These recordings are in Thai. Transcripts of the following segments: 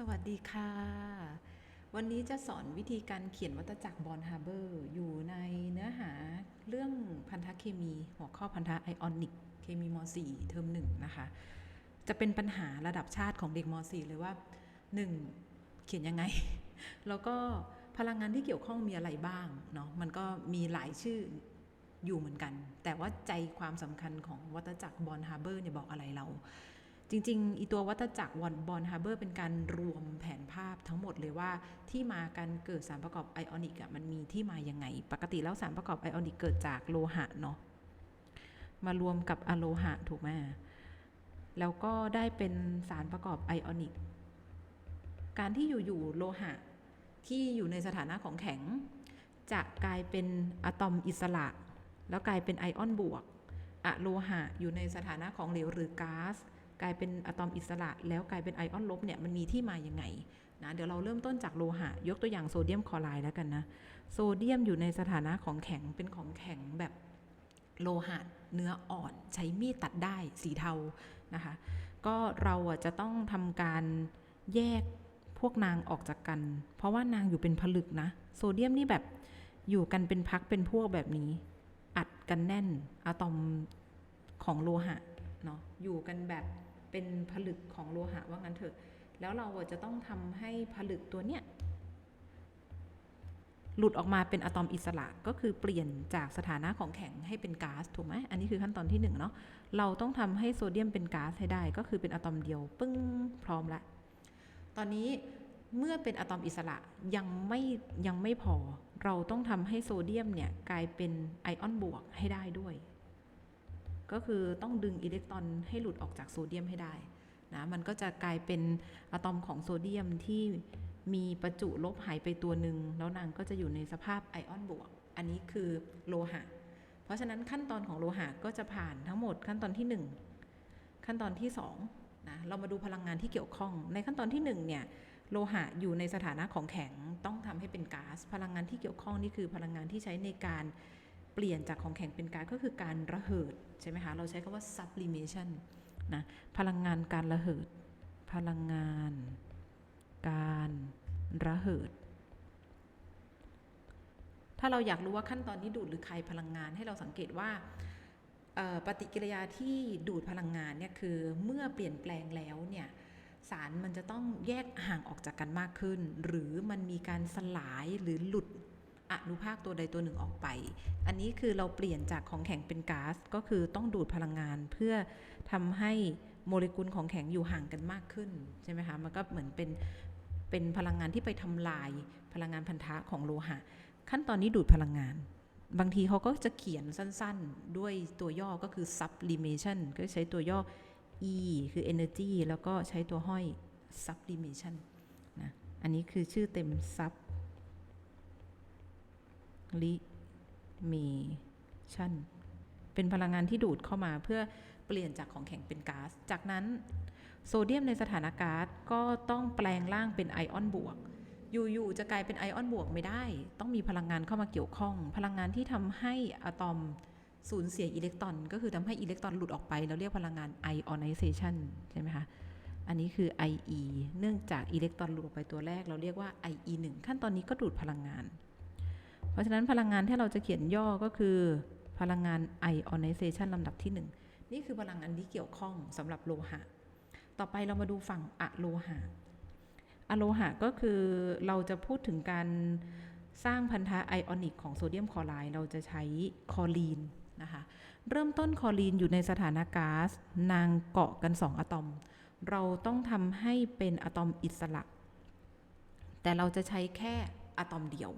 สวัสดีค่ะ วันนี้จะสอนวิธีการเขียนวัตจักรบอลฮาร์เบอร์ อยู่ในเนื้อหาเรื่องพันธะเคมี หัวข้อพันธะไอออนิก เคมีม .4 เทอม1 นะคะ จะเป็นปัญหาระดับชาติของเด็กม .4 เลยว่า 1. เขียนยังไง แล้วก็พลังงานที่เกี่ยวข้องมีอะไรบ้างเนาะมันก็มีหลายชื่ออยู่เหมือนกัน แต่ว่าใจความสำคัญของวัตจักรบอลฮาร์เบอร์เนี่ยบอกอะไรเรา จริงๆ อีตัววัตจักรวอนบอลฮาร์เบอร์เป็นการรวมแผนภาพทั้งหมดเลยว่าที่มาการเกิดสารประกอบไอออนิกอะมันมีที่มายังไง ปกติแล้วสารประกอบไอออนิกเกิดจากโลหะเนาะมารวมกับอะโลหะถูกไหมแล้วก็ได้เป็นสารประกอบไอออนิก การที่อยู่ๆโลหะที่อยู่ในสถานะของแข็ง จะกลายเป็นอะตอมอิสระ แล้วกลายเป็นไอออนบวกอะโลหะอยู่ในสถานะของเหลวหรือก๊าซ กลายเป็นอะตอมอิสระแล้วกลายเป็นไอออนลบเนี่ยมันมีที่มาอย่างไงนะเดี๋ยวเราเริ่มต้นจากโลหะ ยกตัวอย่างโซเดียมคลอไรด์แล้วกันนะ โซเดียมอยู่ในสถานะของแข็งเป็นของแข็งแบบโลหะเนื้ออ่อนใช้มีดตัดได้สีเทานะคะ ก็เราจะต้องทำการแยกพวกนางออกจากกัน เพราะว่านางอยู่เป็นผลึกนะ โซเดียมนี่แบบอยู่กันเป็นพักเป็นพวกแบบนี้ อัดกันแน่นอะตอมของโลหะเนาะอยู่กันแบบ เป็นผลึกของโลหะว่างั้นเถอะ แล้วเราจะต้องทำให้ผลึกตัวเนี้ยหลุดออกมาเป็นอะตอมอิสระก็คือเปลี่ยนจากสถานะของแข็งให้เป็นก๊าซถูกไหมอันนี้คือขั้นตอนที่หนึ่งเนาะเราต้องทำให้โซเดียมเป็นก๊าซให้ได้ ก็คือเป็นอะตอมเดียวปึ้งพร้อมละ ตอนนี้เมื่อเป็นอะตอมอิสระยังไม่ยังไม่พอ เราต้องทำให้โซเดียมเนี่ยกลายเป็นไอออนบวกให้ได้ด้วย ก็คือต้องดึงอิเล็กตรอนให้หลุดออกจากโซเดียมให้ได้นะมันก็จะกลายเป็นอะตอมของโซเดียมที่มีประจุลบหายไปตัวหนึ่งแล้วนางก็จะอยู่ในสภาพไอออนบวก อันนี้คือโลหะ เพราะฉะนั้นขั้นตอนของโลหะก็จะผ่านทั้งหมดขั้นตอนที่ 1 ขั้นตอนที่2นะเรามาดูพลังงานที่เกี่ยวข้อง ในขั้นตอนที่ 1 เนี่ยโลหะอยู่ในสถานะของแข็งต้องทำให้เป็นก๊าซพลังงานที่เกี่ยวข้องนี่คือพลังงานที่ใช้ในการ ปลี่ยนจากของแข็งเป็นก๊าซก็คือการระเหิดใช่ไหมคะเราใช้คำว่า sublimation นะพลังงานการระเหิด พลังงาน การระเหิด ถ้าเราอยากรู้ว่าขั้นตอนนี้ดูดหรือคายพลังงานให้เราสังเกตว่าปฏิกิริยาที่ดูดพลังงานเนี่ยคือเมื่อเปลี่ยนแปลงแล้วเนี่ยสารมันจะต้องแยกห่างออกจากกันมากขึ้น หรือมันมีการสลายหรือหลุด อนุภาคตัวใดตัวหนึ่งออกไป อันนี้คือเราเปลี่ยนจากของแข็งเป็นก๊าซก็คือต้องดูดพลังงานเพื่อทำให้โมเลกุลของแข็งอยู่ห่างกันมากขึ้นใช่ไหมคะ มันก็เหมือนเป็นเป็นพลังงานที่ไปทำลายพลังงานพันธะของโลหะ ขั้นตอนนี้ดูดพลังงาน บางทีเขาก็จะเขียนสั้นๆ ด้วยตัวย่อก็คือ sublimation ก็ใช้ตัวย่อ e คือ energy แล้วก็ใช้ตัวห้อย sublimation นะ อันนี้คือชื่อเต็ม sub sublimation เป็นพลังงานที่ดูดเข้ามาเพื่อเปลี่ยนจากของแข็งเป็นก๊าซจากนั้นโซเดียมในสถานะก๊าซก็ต้องแปลงร่างเป็นไอออนบวก อยู่ๆจะกลายเป็นไอออนบวกไม่ได้ ต้องมีพลังงานเข้ามาเกี่ยวข้อง พลังงานที่ทำให้อะตอมสูญเสียอิเล็กตรอน ก็คือทำให้อิเล็กตรอนหลุดออกไปเราเรียกพลังงาน ionization ใช่ไหมคะ อันนี้คือ IE เนื่องจากอิเล็กตรอนหลุดออกไปตัวแรก เราเรียกว่า IE 1 ขั้นตอนนี้ก็ดูดพลังงาน ราะฉะนั้นพลังงานที่เราจะเขียนย่อก็คือ พลังงาน ionization ลำดับที่ 1 นี่คือพลังงานที่เกี่ยวข้องสำหรับโลหะ ต่อไปเรามาดูฝั่งอะโลหะอะโลหะก็คือเราจะพูดถึงการสร้างพันธะไอออนิกของโซเดียมคลอไรด์เราจะใช้คลอรีนนะคะเริ่มต้นคลอรีนอยู่ในสถานะก๊าซนางเกาะกัน 2 อะตอม เราต้องทำให้เป็นอะตอมอิสระ แต่เราจะใช้แค่อะตอมเดียว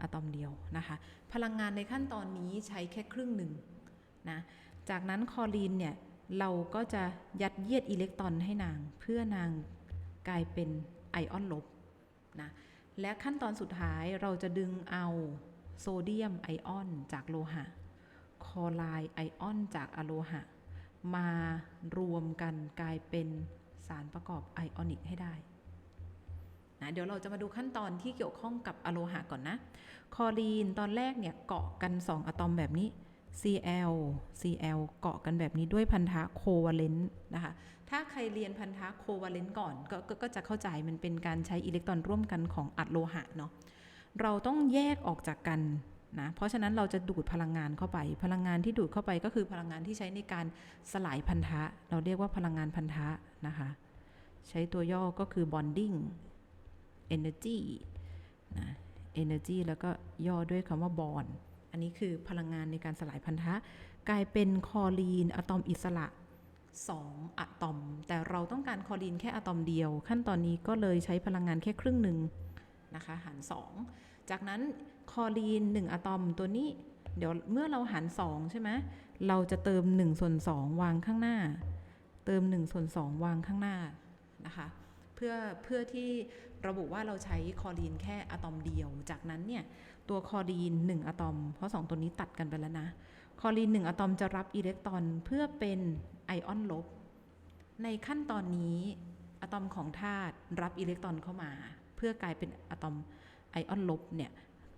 อะตอมเดียวนะคะ พลังงานในขั้นตอนนี้ใช้แค่ครึ่งหนึ่งนะ จากนั้นคอรีนเนี่ย เราก็จะยัดเยียดอิเล็กตรอนให้นาง เพื่อนางกลายเป็นไอออนลบนะ และขั้นตอนสุดท้ายเราจะดึงเอาโซเดียมไอออนจากโลหะ คอไรด์ไอออนจากอะโลหะ มารวมกันกลายเป็นสารประกอบไอออนิกให้ได้ นะเดี๋ยวเราจะมาดูขั้นตอนที่เกี่ยวข้องกับอะโลหะก่อนนะคลอรีนตอนแรกเนี่ยเกาะกัน 2 อะตอมแบบนี้ Cl Cl เกาะกันแบบนี้ด้วยพันธะโควาเลนต์นะคะ ถ้าใครเรียนพันธะโควาเลนต์ก่อนกก็ก็จะเข้าใจมันเป็นการใช้อิเล็กตรอนร่วมกันของอัดโลหะเนาะ เราต้องแยกออกจากกันนะ เพราะฉะนั้นเราจะดูดพลังงานเข้าไป พลังงานที่ดูดเข้าไปก็คือพลังงานที่ใช้ในการสลายพันธะ เราเรียกว่าพลังงานพันธะนะคะ ใช้ตัวย่อก็คือ bonding energy นะ energy แล้วก็ย่อด้วยคำว่า bond อันนี้คือพลังงานในการสลายพันธะ กลายเป็นคอลีนอะตอมอิสระ 2 อะตอม แต่เราต้องการคอลีนแค่อะตอมเดียว ขั้นตอนนี้ก็เลยใช้พลังงานแค่ครึ่งหนึ่งนะคะหาร 2 จากนั้นคอลีน 1 อะตอมตัวนี้ เดี๋ยวเมื่อเราหาร 2 ใช่ไหมเราจะเติม1ส่วน2วางข้างหน้า เติม1ส่วน2วางข้างหน้านะคะ เพื่อเพื่อที่ระบุว่าเราใช้คอลีนแค่อะตอมเดียว จากนั้นเนี่ยตัวคอลีน 1อะตอม เพราะ 2 ตัวนี้ตัดกันไปแล้วนะ คอลีน 1อะตอมจะรับอิเล็กตรอนเพื่อเป็นไอออนลบ ในขั้นตอนนี้อะตอมของธาตุรับอิเล็กตรอนเข้ามา เพื่อกลายเป็นอะตอมไอออนลบเนี่ย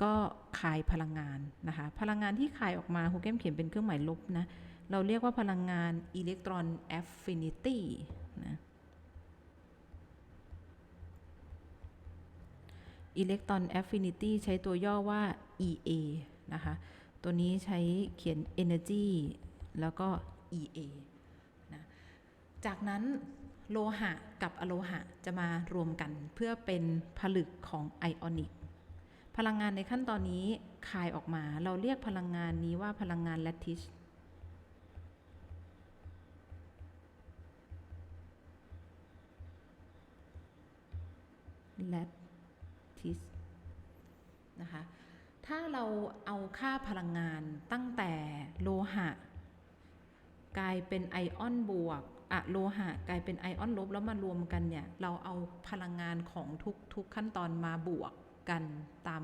ก็คายพลังงานนะคะ พลังงานที่คายออกมาครูแก้มเขียนเป็นเครื่องหมายลบนะ เราเรียกว่าพลังงานอิเล็กตรอนแอฟฟินิตี้นะ อิเล็กตรอนแอฟฟินิตี้ใช้ตัวย่อว่า EA นะคะ ตัวนี้ใช้เขียน energy แล้วก็ EA นะจากนั้นโลหะกับอะโลหะจะมารวมกันเพื่อเป็นผลึกของไอออนิก พลังงานในขั้นตอนนี้คายออกมา เราเรียกพลังงานนี้ว่าพลังงานแลทิชแลทิ สนะคะ ถ้าเราเอาค่าพลังงานตั้งแต่โลหะ กลายเป็นไอออนบวกอะโลหะกลายเป็นไอออนลบแล้วมารวมกันเนี่ย เราเอาพลังงานของทุกทุกขั้นตอนมาบวกกันตาม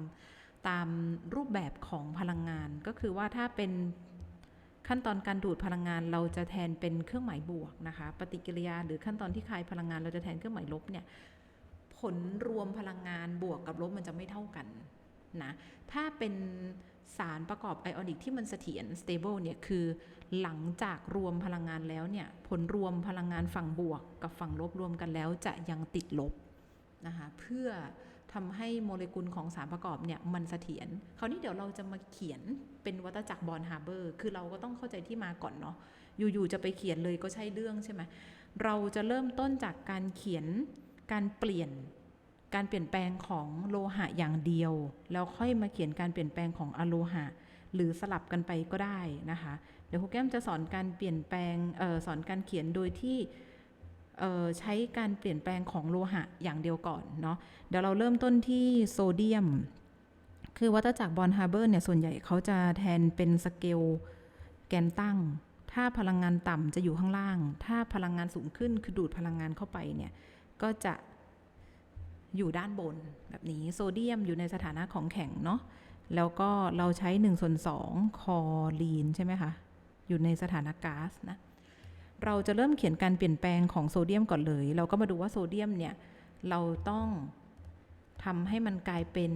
ตามรูปแบบของพลังงาน ก็คือว่าถ้าเป็นขั้นตอนการดูดพลังงานเราจะแทนเป็นเครื่องหมายบวกนะคะ ปฏิกิริยาหรือขั้นตอนที่คายพลังงานเราจะแทนเครื่องหมายลบเนี่ย ผลรวมพลังงานบวกกับลบมันจะไม่เท่ากันนะถ้าเป็นสารประกอบไอออนิกที่มันเสถียร stable เนี่ยคือหลังจากรวมพลังงานแล้วเนี่ยผลรวมพลังงานฝั่งบวกกับฝั่งลบรวมกันแล้วจะยังติดลบนะคะเพื่อทำให้โมเลกุลของสารประกอบเนี่ยมันเสถียรคราวนี้เดี๋ยวเราจะมาเขียนเป็นวัตจักรบอลฮาร์เบอร์คือเราก็ต้องเข้าใจที่มาก่อนเนาะอยู่ๆจะไปเขียนเลยก็ใช่เรื่องใช่ไหมเราจะเริ่มต้นจากการเขียน การเปลี่ยนการเปลี่ยนแปลงของโลหะอย่างเดียว แล้วค่อยมาเขียนการเปลี่ยนแปลงของอะโลหะ หรือสลับกันไปก็ได้นะคะ เดี๋ยวครูแก้มจะสอนการเปลี่ยนแปลงออสอนการเขียนโดยที่ใช้การเปลี่ยนแปลงของโลหะอย่างเดียวก่อนเนาะเดี๋ยวเราเริ่มต้นที่โซเดียม คือวัตจักรบอลฮาร์เบอร์เนี่ยส่วนใหญ่เขาจะแทนเป็นสเกลแกนตั้ง ถ้าพลังงานต่ำจะอยู่ข้างล่าง ถ้าพลังงานสูงขึ้นคือดูดพลังงานเข้าไปเนี่ย ก็จะอยู่ด้านบนแบบนี้โซเดียมอยู่ในสถานะของแข็งเนาะแล้วก็เราใช้1ส่วน2คอลีนใช่ไหมคะ อยู่ในสถานะก๊าซนะ เราจะเริ่มเขียนการเปลี่ยนแปลงของโซเดียมก่อนเลย เราก็มาดูว่าโซเดียมเนี่ย เราต้องทำให้มันกลายเป็น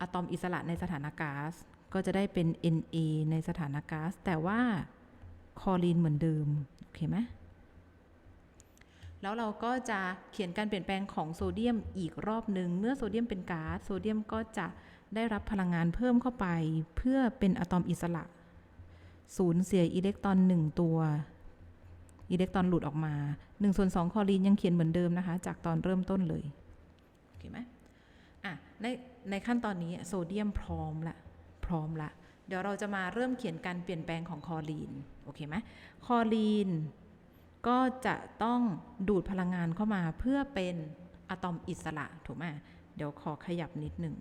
อะตอมอิสระในสถานะก๊าซก็จะได้เป็น Na ในสถานะก๊าซแต่ว่าคอลีนเหมือนเดิม โอเคไหม แล้วเราก็จะเขียนการเปลี่ยนแปลงของโซเดียมอีกรอบหนึ่งเมื่อโซเดียมเป็นก๊าซโซเดียมก็จะได้รับพลังงานเพิ่มเข้าไป เพื่อเป็นอะตอมอิสระสูญเสียอิเล็กตรอน1ตัวอิเล็กตรอนหลุดออกมา1ส่วน2คอลีนยังเขียนเหมือนเดิมนะคะ จากตอนเริ่มต้นเลยโอเคไหมอะในในขั้นตอนนี้โซเดียมพร้อมละพร้อมละเดี๋ยวเราจะมาเริ่มเขียนการเปลี่ยนแปลงของคอลีนโอเคไหมคอลีน ก็จะต้องดูดพลังงานเข้ามาเพื่อเป็นอะตอมอิสระถูกไหมเดี๋ยวขอขยับนิดหนึ่ง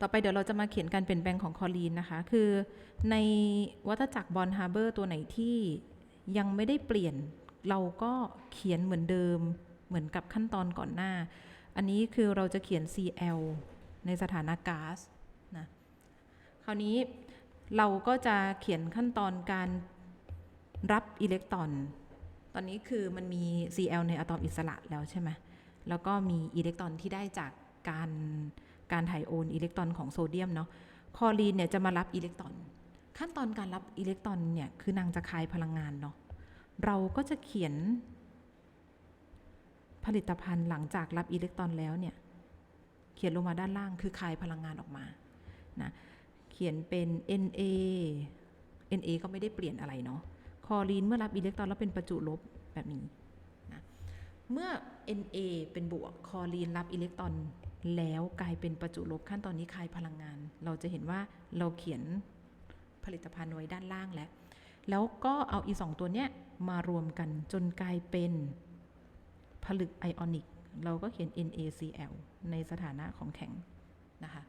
ต่อไปเดี๋ยวเราจะมาเขียนการเปลี่ยนแปลงของคอลีนนะคะ คือในวัตจักรบอลฮาร์เบอร์ตัวไหนที่ยังไม่ได้เปลี่ยน เราก็เขียนเหมือนเดิมเหมือนกับขั้นตอนก่อนหน้า อันนี้คือเราจะเขียน Cl ในสถานะก๊าซนะ คราวนี้ เราก็จะเขียนขั้นตอนการรับอิเล็กตรอน ตอนนี้คือมันมี Cl ในอะตอมอิสระแล้วใช่ไหมแล้วก็มีอิเล็กตรอนที่ได้จากการการถ่ายโอนอิเล็กตรอนของโซเดียมเนาะคลอรีนเนี่ยจะมารับอิเล็กตรอน ขั้นตอนการรับอิเล็กตรอนเนี่ยคือนางจะคายพลังงานเนาะ เราก็จะเขียน ผลิตภัณฑ์หลังจากรับอิเล็กตรอนแล้วเนี่ย เขียนลงมาด้านล่างคือคายพลังงานออกมา นะ เขียนเป็น Na Na ก็ไม่ได้เปลี่ยนอะไรเนาะคลอรีนเมื่อรับอิเล็กตรอนแล้วเป็นประจุลบแบบนี้นะเมื่อ Na เป็นบวกคลอรีนรับอิเล็กตรอนแล้วกลายเป็นประจุลบขั้นตอนนี้คายพลังงาน เราจะเห็นว่าเราเขียนผลิตภัณฑ์ไว้ด้านล่างแล้ว แล้วก็เอาอีสองตัวเนี้ยมารวมกันจนกลายเป็นผลึกไอออนิก เราก็เขียน NaCl ในสถานะของแข็งนะคะ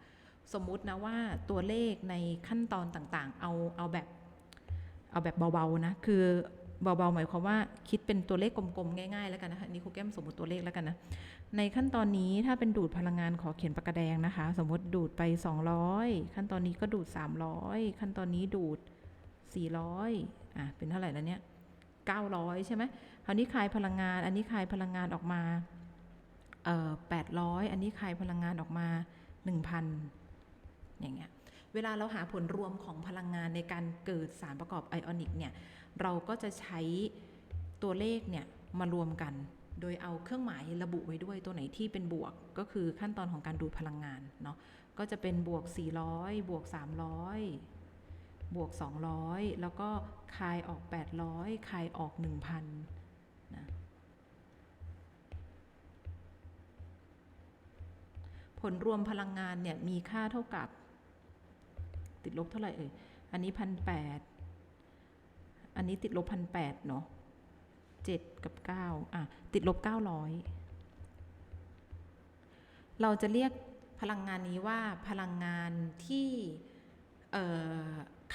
สมมุตินะว่าตัวเลขในขั้นตอนต่างๆ เอาเอาแบบเอาแบบเบาๆนะ คือเบาๆหมายความว่าคิดเป็นตัวเลขกลมๆง่ายๆแล้วกันนะคะนี่ครูแก้มสมมติตัวเลขแล้วกันนะ ในขั้นตอนนี้ถ้าเป็นดูดพลังงานขอเขียนปากกาแดงนะคะ สมมติดูดไป 200 ขั้นตอนนี้ก็ดูด 300 ขั้นตอนนี้ดูด 400อะเป็นเท่าไหร่แล้วเนี่ย900 ใช่ไหมคราวนี้คายพลังงาน อันนี้คายพลังงานออกมาเอ่อ800 อันนี้คายพลังงานออกมา 1,000 อย่างเงี้ยเวลาเราหาผลรวมของพลังงานในการเกิดสารประกอบไอออนิกเนี่ยเราก็จะใช้ตัวเลขเนี่ยมารวมกัน โดยเอาเครื่องหมายระบุไว้ด้วยตัวไหนที่เป็นบวกก็คือขั้นตอนของการดูดพลังงานเนาะก็จะเป็นบวก 400 บวก 300 บวก 200 แล้วก็คายออก 800 คายออก 1,000นะผลรวมพลังงานเนี่ยมีค่าเท่ากับ ติดลบเท่าไหร่เอ่ย อันนี้พันแปดอันนี้ติดลบพันแปดเนาะเจ็ดกับเก้าอะ ติดลบเก้าร้อยเราจะเรียกพลังงานนี้ว่าพลังงานที่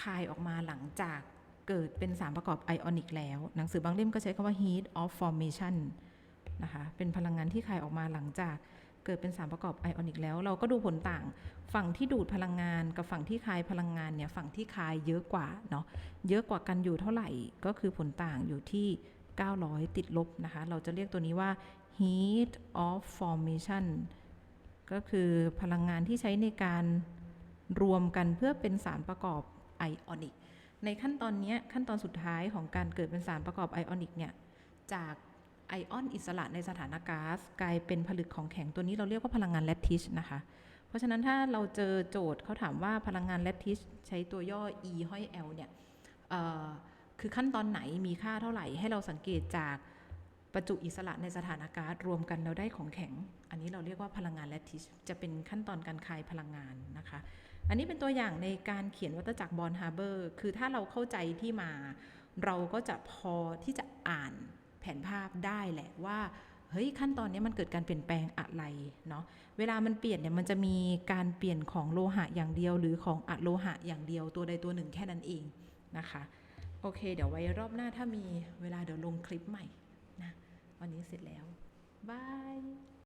คายออกมาหลังจากเกิดเป็นสารประกอบไอออนิกแล้ว หนังสือบางเล่มก็ใช้คำว่า heat of formation นะคะ เป็นพลังงานที่คายออกมาหลังจาก เกิดเป็นสารประกอบไอออนิกแล้ว เราก็ดูผลต่าง ฝั่งที่ดูดพลังงานกับฝั่งที่คายพลังงานเนี่ยฝั่งที่คายเยอะกว่าเนาะเยอะกว่ากันอยู่เท่าไหร่ก็คือผลต่างอยู่ที่ 900 ติดลบนะคะ เราจะเรียกตัวนี้ว่า heat of formation ก็คือพลังงานที่ใช้ในการรวมกันเพื่อเป็นสารประกอบไอออนิกในขั้นตอนนี้ขั้นตอนสุดท้ายของการเกิดเป็นสารประกอบไอออนิกเนี่ยจาก ไอออนอิสระในสถานะก๊าซกลายเป็นผลึกของแข็งตัวนี้เราเรียกว่าพลังงานแลตทิชนะคะ เพราะฉะนั้นถ้าเราเจอโจทย์เขาถามว่าพลังงานแลตทิชใช้ตัวย่อ E ห้อย L เนี่ยคือขั้นตอนไหนมีค่าเท่าไหร่ ให้เราสังเกตจากประจุอิสระในสถานะก๊าซรวมกันเราได้ของแข็ง อันนี้เราเรียกว่าพลังงานแลติชจะเป็นขั้นตอนการคายพลังงานนะคะ อันนี้เป็นตัวอย่างในการเขียนวัตจักรบอลฮาร์เบอร์ คือถ้าเราเข้าใจที่มา เราก็จะพอที่จะอ่าน แผนภาพได้แหละว่าเฮ้ยขั้นตอนนี้มันเกิดการเปลี่ยนแปลงอะไรเนาะเวลามันเปลี่ยนเนี่ยมันจะมีการเปลี่ยนของโลหะอย่างเดียว หรือของอะโลหะอย่างเดียวตัวใดตัวหนึ่งแค่นั้นเองนะคะโอเค เดี๋ยวไว้รอบหน้าถ้ามีเวลาเดี๋ยวลงคลิปใหม่นะวันนี้เสร็จแล้วบาย